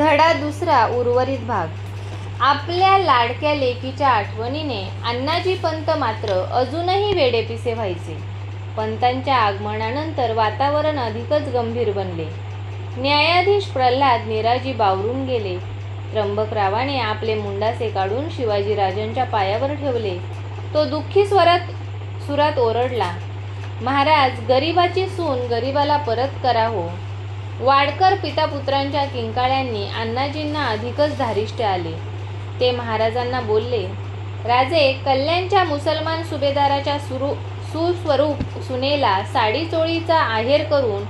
धडा दुसरा उर्वरित भाग. आपल्या लाडक्या लेकीच्या आठवणीने अण्णाजी पंत मात्र अजूनही वेडेपिसे व्हायचे. पंतांच्या आगमनानंतर वातावरण अधिकच गंभीर बनले. न्यायाधीश प्रल्हाद निराजी बावरून गेले. त्र्यंबकरावाने आपले मुंडासे काढून शिवाजीराजांच्या पायावर ठेवले. तो दुःखी स्वरात सुरात ओरडला महाराज गरिबाची सून गरिबाला परत करा हो. वाडकर पितापुत्रांच्या किंकाळ्यांनी अण्णाजींना अधिकच धारिष्ट आले. ते महाराजांना बोलले राजे कल्याणच्या मुसलमान सुभेदाराच्या सुरू सुस्वरूप सुनेला साडी चोळीचा आहेर करून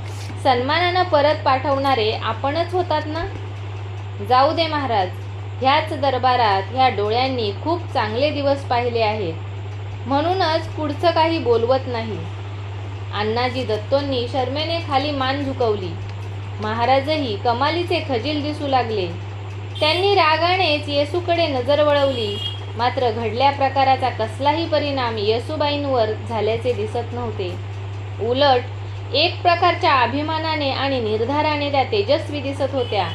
सन्मानानं परत पाठवणारे आपणच होतात ना? जाऊ दे महाराज ह्याच दरबारात ह्या डोळ्यांनी खूप चांगले दिवस पाहिले आहेत. म्हणूनच पुढचं काही बोलवत नाही. अण्णाजी दत्तोंनी शर्मेने खाली मान झुकवली. महाराजही कमालीचे खजील दिसू लागले. त्यांनी रागानेच येसूकडे नजर वळवली. मात्र घडल्या प्रकाराचा कसलाही परिणाम येसूबाईंवर झाल्याचे दिसत नव्हते. उलट एक प्रकारच्या अभिमानाने आणि निर्धाराने त्या तेजस्वी दिसत होत्या.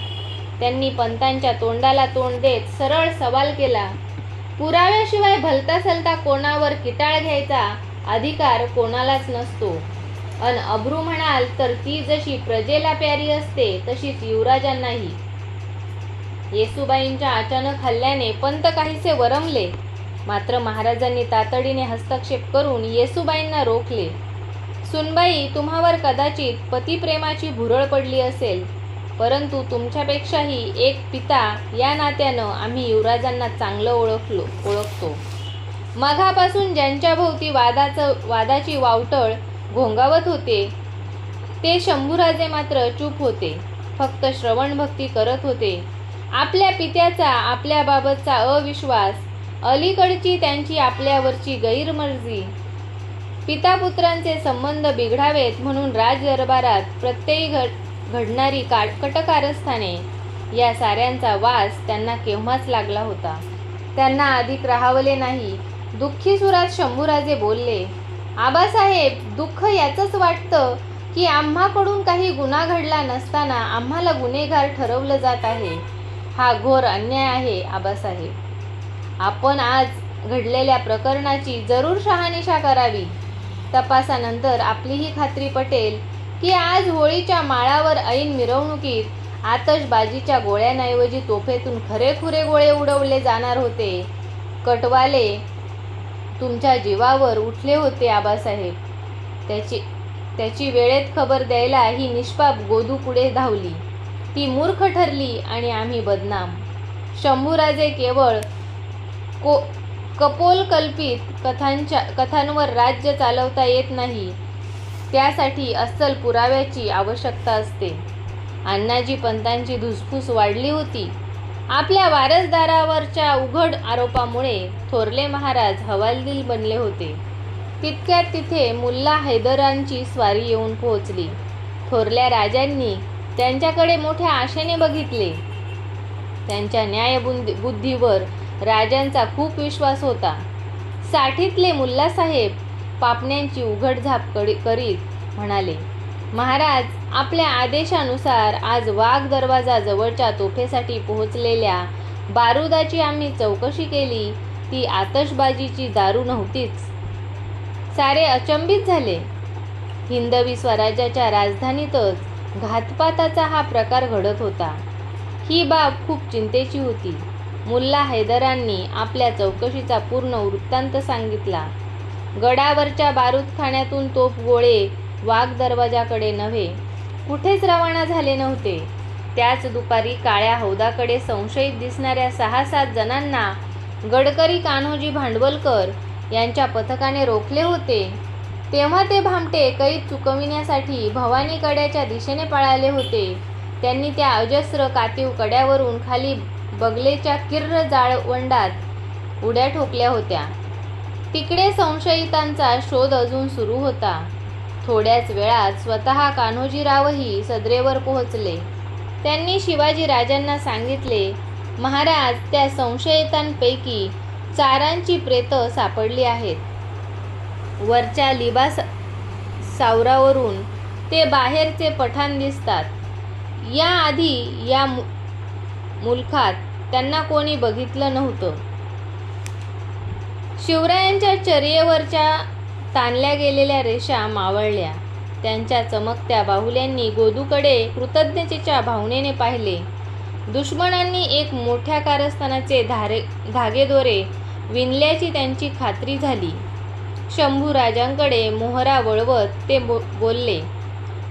त्यांनी पंतांच्या तोंडाला तोंड देत सरळ सवाल केला पुराव्याशिवाय भलता सलता कोणावर किटाळ घ्यायचा अधिकार कोणालाच नसतो. अन अब्रू म्हणाल तर ती जशी प्रजेला प्यारी असते तशीच युवराजांनाही. येसुबाईंच्या अचानक हल्ल्याने पंत काहीसे वरमले. मात्र महाराजांनी तातडीने हस्तक्षेप करून येसुबाईंना रोखले. सुनबाई तुम्हावर कदाचित पतिप्रेमाची भुरळ पडली असेल परंतु तुमच्यापेक्षाही एक पिता या नात्यानं आम्ही युवराजांना चांगलं ओळखलो ओळखतो. मघापासून ज्यांच्याभोवती वादाचं वादाची वावटळ घोंगावत होते. ते शंभूराजे मात्र चूप होते. फक्त श्रवणभक्ती करत होते. आपल्या पित्याचा आपल्याबाबतचा अविश्वास अलीकडची त्यांची आपल्यावरची गैरमर्जी. पितापुत्रांचे संबंध बिघडावेत म्हणून राजदरबारात प्रत्ययी घड घडणारी काटकटकारस्थाने या साऱ्यांचा वास त्यांना केव्हाच लागला होता. त्यांना अधिक राहावले नाही. दुःखी सुरात शंभूराजे बोलले आबासाहेब दुःख याचंच वाटतं की आम्हाकडून काही गुन्हा घडला नसताना आम्हाला गुन्हेगार ठरवलं जात आहे. हा घोर अन्याय आहे आबासाहेब. आपण आज घडलेल्या प्रकरणाची जरूर शहानिशा करावी. तपासानंतर आपलीही खात्री पटेल की आज होळीच्या माळावर ऐन मिरवणुकीत आतषबाजीच्या गोळ्यांऐवजी तोफेतून खरेखुरे गोळे उडवले जाणार होते. कटवाले तुमच्या जीवावर उठले होते आबासाहेब. त्याची त्याची वेळेत खबर द्यायला ही निष्पाप गोदू पुढे धावली. ती मूर्ख ठरली आणि आम्ही बदनाम. शंभूराजे केवळ को कपोलकल्पित कथांच्या कथांवर राज्य चालवता येत नाही. त्यासाठी अस्सल पुराव्याची आवश्यकता असते. अण्णाजी पंतांची धुसफूस वाढली होती. आपल्या वारसदारावरच्या उघड आरोपामुळे थोरले महाराज हवालदिल बनले होते. तितक्यात तिथे मुल्ला हैदरांची स्वारी येऊन पोहोचली. थोरल्या राजांनी त्यांच्याकडे मोठ्या आशेने बघितले. त्यांच्या न्यायबुद्धी बुद्धीवर राजांचा खूप विश्वास होता. साठीतले मुल्लासाहेब पापण्यांची उघडझाप झाप करीत म्हणाले महाराज आपल्या आदेशानुसार आज वाघ दरवाजा जवळच्या तोफेसाठी पोहोचलेल्या बारुदाची आम्ही चौकशी केली. ती आतषबाजीची दारू नव्हतीच. सारे अचंबित झाले. हिंदवी स्वराज्याच्या राजधानीतच घातपाताचा हा प्रकार घडत होता. ही बाब खूप चिंतेची होती. मुल्ला हैदरांनी आपल्या चौकशीचा पूर्ण वृत्तांत सांगितला. गडावरच्या बारूदखान्यातून तोफ गोळे वाघ दरवाजाकडे नव्हे कुठेच रवाना झाले नव्हते. त्याच दुपारी काळ्या हौदाकडे संशयित दिसणाऱ्या सहा सात जणांना गडकरी कान्होजी भांडवलकर यांच्या पथकाने रोखले होते. तेव्हा ते भामटे कैद चुकविण्यासाठी भवानी कड्याच्या दिशेने पळाले होते. त्यांनी त्या अजस्र कातीव कड्यावरून खाली बगलेच्या किर्र जाळवंडात उड्या ठोकल्या होत्या. तिकडे संशयितांचा शोध अजून सुरू होता. थोड्याच वेळात स्वतः कान्होजीरावही सदरेवर पोहोचले. त्यांनी शिवाजी राजांना सांगितले महाराज त्या संशयितांपैकी चारांची प्रेतं सापडली आहेत. वरच्या लिबा सावरावरून ते बाहेरचे पठाण दिसतात. याआधी या मु मुलखात त्यांना कोणी बघितलं नव्हतं. शिवरायांच्या चर्येवरच्या ताणल्या गेलेल्या रेषा मावळल्या. त्यांच्या चमकत्या बाहुल्यांनी गोदूकडे कृतज्ञतेच्या भावनेने पाहिले. दुश्मनांनी एक मोठ्या कारस्थानाचे धारे धागेदोरे विणल्याची त्यांची खात्री झाली. शंभू राजांकडे मोहरा वळवत ते बो बोलले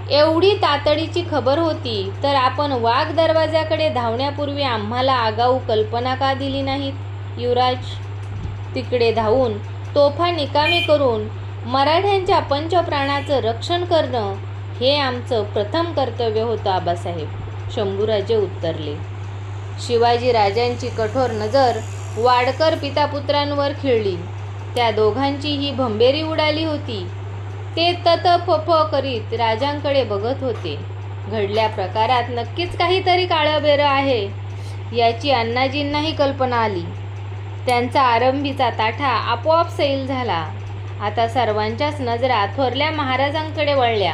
एवढी तातडीची खबर होती तर आपण वाघ दरवाजाकडे धावण्यापूर्वी आम्हाला आगाऊ कल्पना का दिली नाहीत युवराज? तिकडे धावून तोफा निकामी करून मराठ्यांच्या पंचप्राणाचं रक्षण करणं हे आमचं प्रथम कर्तव्य होतं आबासाहेब. शंभूराजे उत्तरले. शिवाजी राजांची कठोर नजर वाडकर पितापुत्रांवर खिळली. त्या दोघांची ही भंबेरी उडाली होती. ते तत फफ करीत राजांकडे बघत होते. घडल्या प्रकारात नक्कीच काहीतरी काळंबेरं आहे याची अण्णाजींनाही कल्पना आली. त्यांचा आरंभीचा ताठा आपोआप सैल झाला. आता सर्वांच्याच नजरा थोरल्या महाराजांकडे वळल्या.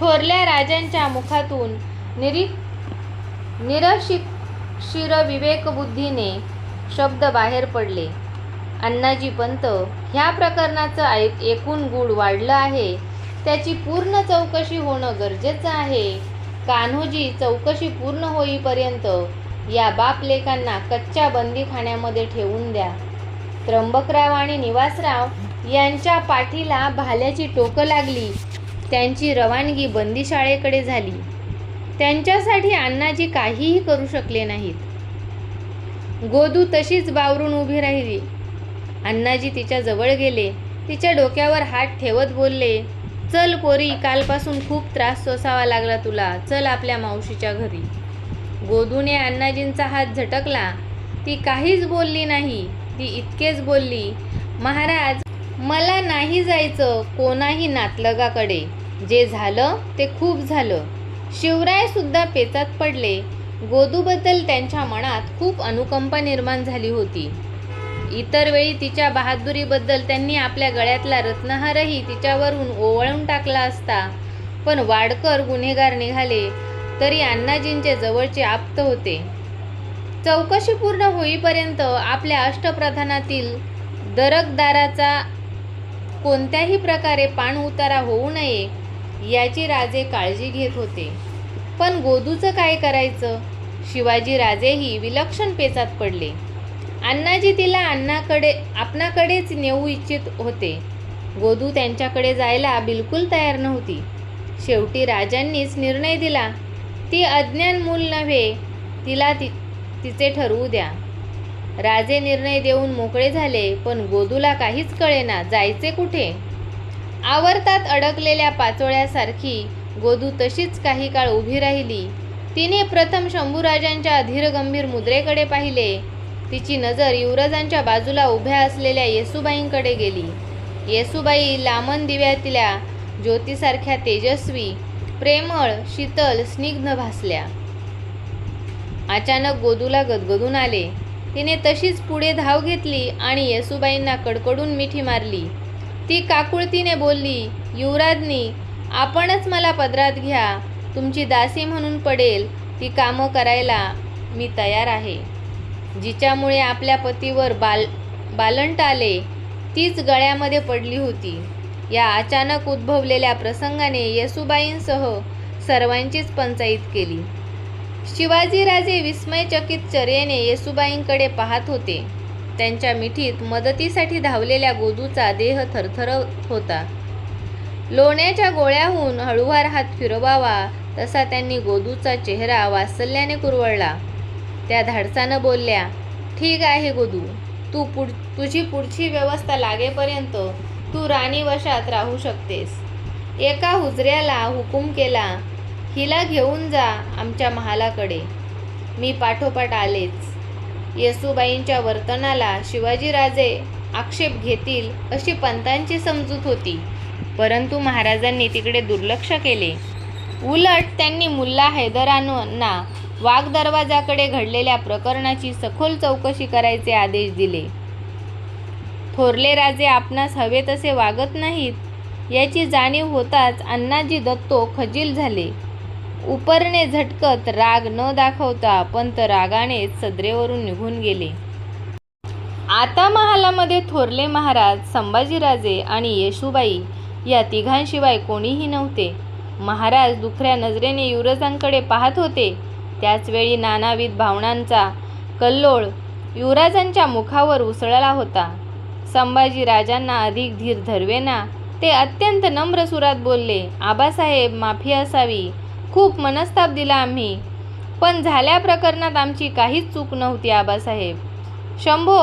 थोरल्या राजांच्या मुखातून निरी निरशिक्षिर विवेकबुद्धीने शब्द बाहेर पडले. अण्णाजी पंत ह्या प्रकरणाचं ऐ एकूण गूढ वाढलं आहे. त्याची पूर्ण चौकशी होणं गरजेचं आहे. कान्होजी चौकशी पूर्ण होईपर्यंत या बापलेखांना कच्च्या बंदीखान्यामध्ये ठेवून द्या. त्र्यंबकराव आणि निवासराव यांच्या पाठीला भाल्याची टोकं लागली. त्यांची रवानगी बंदीशाळेकडे झाली. त्यांच्यासाठी अण्णाजी काहीही करू शकले नाहीत. गोदू तशीच बावरून उभी राहिली. अण्णाजी तिच्या जवळ गेले. तिच्या डोक्यावर हात ठेवत बोलले चल पोरी कालपासून खूप त्रास सोसावा लागला तुला. चल आपल्या मावशीच्या घरी. गोदूने अण्णाजींचा हात झटकला. ती काहीच बोलली नाही. ती इतकेच बोलली महाराज मला नाही जायचं कोणाही नातलगाकडे. जे झालं ते खूप झालं. शिवरायसुद्धा पेचात पडले. गोदूबद्दल त्यांच्या मनात खूप अनुकंपा निर्माण झाली होती. इतर वेळी तिच्या बहादुरीबद्दल त्यांनी आपल्या गळ्यातला रत्नहारही तिच्यावरून ओवळून टाकला असता. पण वाडकर गुन्हेगार निघाले तरी अण्णाजींचे जवळचे आप्त होते. चौकशी पूर्ण होईपर्यंत आपल्या अष्टप्रधानातील दरकदाराचा कोणत्याही प्रकारे पाण उतारा होऊ नये याची राजे काळजी घेत होते. पण गोदूचं काय करायचं? शिवाजी राजेही विलक्षण पेचात पडले. अण्णाजी तिला अण्णाकडे आपणाकडेच नेऊ इच्छित होते. गोदू त्यांच्याकडे जायला बिलकुल तयार नव्हती. शेवटी राजांनीच निर्णय दिला ती अज्ञान मूल नव्हे तिला ति तिचे ठरवू द्या. राजे निर्णय देऊन मोकळे झाले पण गोदूला काहीच कळेना जायचे कुठे? आवर्तात अडकलेल्या पाचोळ्यासारखी गोदू तशीच काही काळ उभी राहिली. तिने प्रथम शंभूराजांच्या धीरगंभीर मुद्रेकडे पाहिले. तिची नजर युवराजांच्या बाजूला उभ्या असलेल्या येसुबाईंकडे गेली. येसुबाई लामन दिव्यातल्या ज्योतीसारख्या तेजस्वी प्रेमळ शीतल स्निग्ध भासल्या. अचानक गोदूला गदगदून आले. तिने तशीच पुढे धाव घेतली आणि येसुबाईंना कडकडून मिठी मारली. ती काकुळतीने बोलली युवराजनी आपणच मला पदरात घ्या. तुमची दासी म्हणून पडेल ती कामं करायला मी तयार आहे. जिच्यामुळे आपल्या पतीवर बाल बालंट आले तीच गळ्यामध्ये पडली होती. या अचानक उद्भवलेल्या प्रसंगाने येसुबाईंसह सर्वांचीच पंचाईत केली. शिवाजीराजे विस्मयचकित चर्येने येसुबाईंकडे पाहत होते. त्यांच्या मिठीत मदतीसाठी धावलेल्या गोदूचा देह थरथरत होता. लोण्याच्या गोळ्याहून हळुवार हात फिरवावा तसा त्यांनी गोदूचा चेहरा वासल्याने कुरवळला. त्या धाडसानं बोलल्या ठीक आहे गोदू तू पुढ तुझी पुढची व्यवस्था लागेपर्यंत तू राणीवशात राहू शकतेस. एका हुजऱ्याला हुकूम केला हिला घेऊन जा आमच्या महालाकडे. मी पाठोपाठ आलेच. येसूबाईंच्या वर्तनाला शिवाजीराजे आक्षेप घेतील अशी पंतांची समजूत होती. परंतु महाराजांनी तिकडे दुर्लक्ष केले. उलट त्यांनी मुल्ला हैदरांना वाघ दरवाजाकडे घडलेल्या प्रकरणाची सखोल चौकशी करायचे आदेश दिले. थोरले राजे आपणास हवे तसे वागत नाहीत याची जाणीव होताच अण्णाजी दत्तो खजील झाले. उपरणे झटकत राग न दाखवता पंत रागानेच सदरेवरून निघून गेले. आता महालामध्ये थोरले महाराज संभाजीराजे आणि येशूबाई या तिघांशिवाय कोणीही नव्हते. महाराज दुखऱ्या नजरेने युवराजांकडे पाहत होते. त्याचवेळी नानाविध भावनांचा कल्लोळ युवराजांच्या मुखावर उसळला होता. संभाजी राजांना अधिक धीर धरवेना ते अत्यंत नम्र सुरात बोलले आबासाहेब माफी असावी. खूप मनस्ताप दिला आम्ही. पण झाल्या प्रकरणात आमची काहीच चूक नव्हती आबासाहेब. शंभो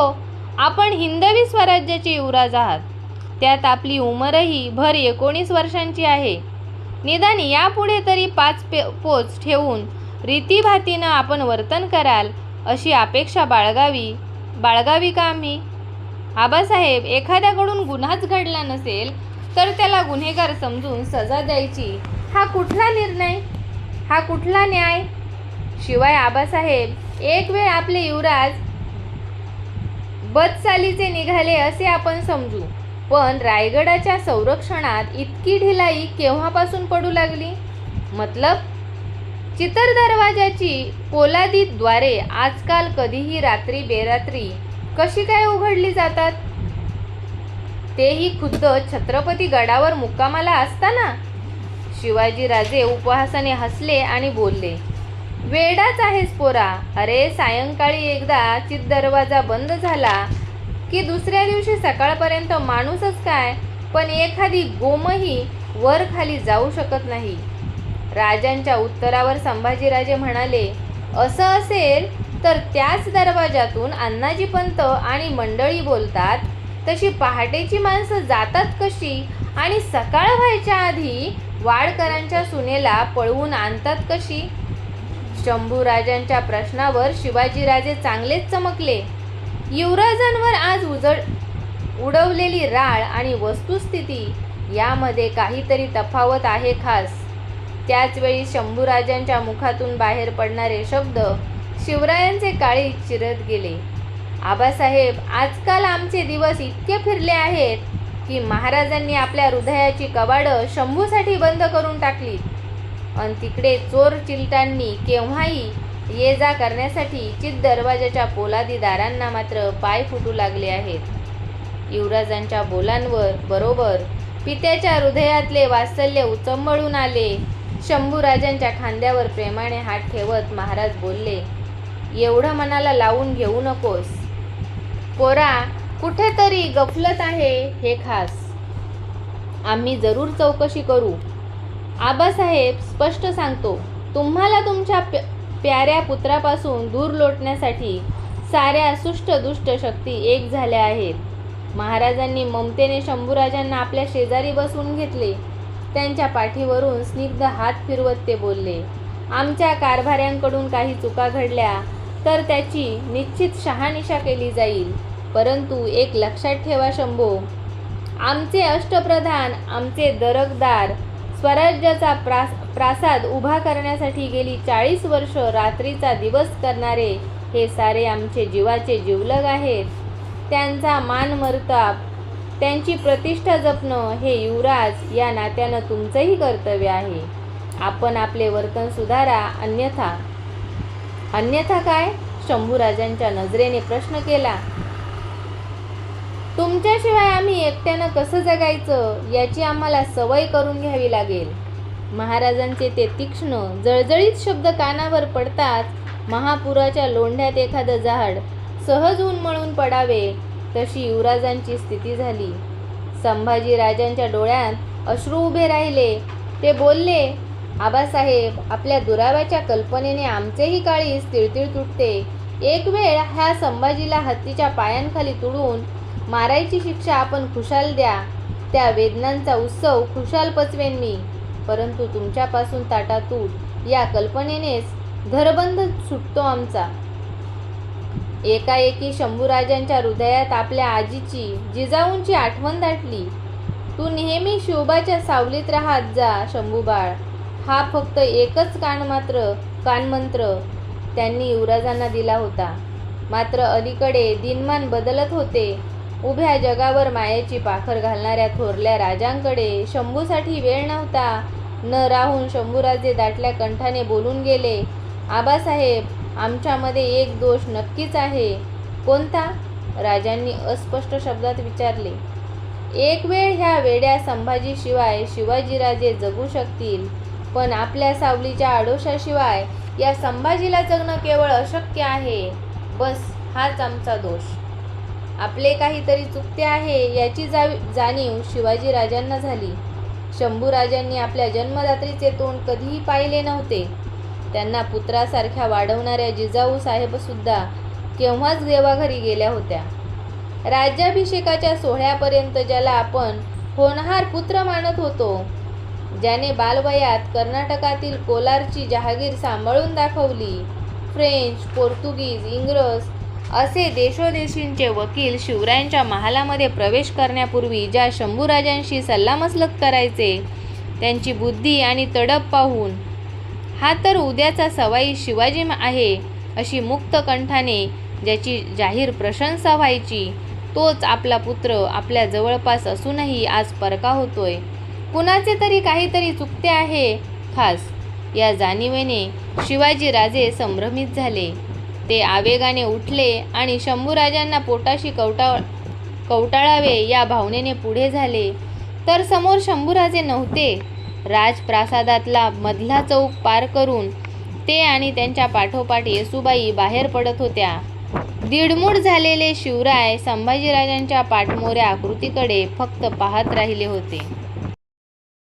आपण हिंदवी स्वराज्याचे युवराज आहात. त्यात आपली उमरही भर एकोणीस वर्षांची आहे. निदान यापुढे तरी पाच पे पोच ठेवून रीतीभातीनं आपण वर्तन कराल अशी अपेक्षा बाळगावी बाळगावी का आम्ही? आबासाहेब एखाद्याकडून गुन्हाच घडला नसेल तर त्याला गुन्हेगार समजून सजा द्यायची हा कुठला निर्णय? हा कुठला न्याय? शिवाय आबासाहेब एक वेळ आपले युवराज बदचालीचे निघाले असे आपण समजू. पण रायगडाच्या संरक्षणात इतकी ढिलाई केव्हापासून पडू लागली? मतलब? चितर दरवाजाची पोलादी द्वारे आजकाल कधीही रात्री बेरात्री कशी काय उघडली जातात? तेही खुद्द छत्रपती गडावर मुक्कामाला असताना? शिवाजीराजे उपहासाने हसले आणि बोलले वेडाच आहेस पोरा. अरे सायंकाळी एकदा चित दरवाजा बंद झाला की दुसऱ्या दिवशी सकाळपर्यंत माणूसच काय? पण एखादी गोमही वर खाली जाऊ शकत नाही. राजांच्या उत्तरावर संभाजीराजे म्हणाले असं असेल तर त्याच दरवाजातून अण्णाजी पंत आणि मंडळी बोलतात. तशी पहाटेची माणसं जातात कशी? आणि सकाळ व्हायच्या आधी वाडकरांच्या सुनेला पळवून आणतात कशी? शंभूराजांच्या प्रश्नावर शिवाजीराजे चांगलेच चमकले. युवराजांवर आज उजड उडवलेली राळ आणि वस्तुस्थिती यामध्ये काहीतरी तफावत आहे खास. त्याचवेळी शंभूराजांच्या मुखातून बाहेर पडणारे शब्द शिवरायांचे काळी चिरत गेले. आबासाहेब आजकाल आमचे दिवस इतके फिरले आहेत. की महाराजांनी आपल्या हृदयाची कवाडं शंभूसाठी बंद करून टाकली. आणि तिकडे चोर चिलटांनी केव्हाही ये जा करण्यासाठी चित दरवाजाच्या पोलादी दारांना मात्र पाय फुटू लागले आहेत. युवराजांच्या बोलांवर बरोबर पित्याच्या हृदयातले वात्सल्य उचंबळून आले. शंभूराजांच्या खांद्यावर प्रेमाने हात ठेवत महाराज बोलले एवढं मनाला लावून घेऊ नकोस. पोरा कुठेतरी गफलत आहे हे खास. आम्ही जरूर चौकशी करू. आबासाहेब स्पष्ट सांगतो तुम्हाला तुमच्या प्य प्याऱ्या पुत्रापासून दूर लोटण्यासाठी साऱ्या सुष्ट दुष्ट शक्ती एक झाल्या आहेत. महाराजांनी ममतेने शंभूराजांना आपल्या शेजारी बसवून घेतले. त्यांच्या पाठीवरून स्निग्ध हात फिरवत ते बोलले आमच्या कारभाऱ्यांकडून काही चुका घडल्या तर त्याची निश्चित शहानिशा केली जाईल. परंतु एक लक्षात ठेवा शंभो. आमचे अष्टप्रधान आमचे दरकदार स्वराज्याचा प्रास प्रासाद उभा करण्यासाठी गेली चाळीस वर्ष रात्रीचा दिवस करणारे हे सारे आमचे जीवाचे जिवलग आहेत. त्यांचा मान मरताप त्यांची प्रतिष्ठा जपणं हे युवराज या नात्यानं तुमचंही कर्तव्य आहे. आपण आपले वर्तन सुधारा अन्यथा अन्यथा काय? शंभूराजांच्या नजरेने प्रश्न केला. तुमच्याशिवाय आम्ही एकट्यानं कसं जगायचं याची आम्हाला सवय करून घ्यावी लागेल. महाराजांचे ते तीक्ष्ण जळजळीत शब्द कानावर पडताच महापुराच्या लोंढ्यात एखादं झाड सहज उन्मळून पडावे तशी युवराजांची स्थिती झाली. संभाजीराजांच्या डोळ्यात अश्रू उभे राहिले. ते बोलले आबासाहेब आपल्या दुराव्याच्या कल्पनेने आमचेही काळीस तिळतिळ तुटते. एक वेळ ह्या संभाजीला हत्तीच्या पायांखाली तुडून मारायची शिक्षा आपण खुशाल द्या. त्या वेदनांचा उत्सव खुशाल पचवेन मी. परंतु तुमच्यापासून ताटातूट या कल्पनेनेच धरबंध सुटतो आमचा. एकाएकी शंभूराजांच्या हृदयात आपल्या आजीची जिजाऊंची आठवण दाटली. तू नेहमी शिवबाच्या सावलीत राहत जा शंभूबाळ. हा फक्त एकच कान मात्र कानमंत्र त्यांनी युवराजांना दिला होता. मात्र अलीकडे दिनमान बदलत होते. उभ्या जगावर मायेची पाखर घालणाऱ्या थोरल्या राजांकडे शंभूसाठी वेळ नव्हता. न राहून शंभूराजे दाटल्या कंठाने बोलून गेले आबासाहेब आमच्यामध्ये एक दोष नक्कीच आहे. कोणता? राजांनी अस्पष्ट शब्दात विचारले. एक वेळ ह्या वेड्या संभाजीशिवाय शिवाजीराजे जगू शकतील पण आपल्या सावलीच्या आडोशाशिवाय या संभाजीला जगणं केवळ अशक्य आहे. बस हाच आमचा दोष. आपले काहीतरी चुकते आहे याची जा जाणीव शिवाजीराजांना झाली. शंभूराजांनी आपल्या जन्मदात्रीचे तोंड कधीही पाहिले नव्हते. त्यांना पुत्रासारख्या वाढवणाऱ्या जिजाऊ साहेबसुद्धा केव्हाच देवाघरी गेल्या होत्या. राज्याभिषेकाच्या सोहळ्यापर्यंत ज्याला आपण होणहार पुत्र मानत होतो ज्याने बालवयात कर्नाटकातील कोलारची जहागीर सांभाळून दाखवली. फ्रेंच पोर्तुगीज इंग्रज असे देशोदेशींचे वकील शिवरायांच्या महालामध्ये प्रवेश करण्यापूर्वी ज्या शंभूराजांशी सल्लामसलत करायचे त्यांची बुद्धी आणि तडप पाहून हा तर उद्याचा सवाई शिवाजी आहे अशी मुक्त कंठाने ज्याची जाहीर प्रशंसा व्हायची तोच आपला पुत्र आपल्या जवळपास असूनही आज परका होतोय. कुणाचे तरी काहीतरी चुकते आहे खास या जाणीवेने शिवाजी राजे संभ्रमित झाले. ते आवेगाने उठले आणि शंभूराजांना पोटाशी कवटा कवटाळावे या भावनेने पुढे झाले. तर समोर शंभूराजे नव्हते. राजप्रासादातला मधला चौक पार करून ते आणि त्यांच्या पाठोपाठ येसुबाई बाहेर पडत होत्या. दीडमूड झालेले शिवराय संभाजीराजांच्या पाठमोऱ्या आकृतीकडे फक्त पाहत राहिले होते.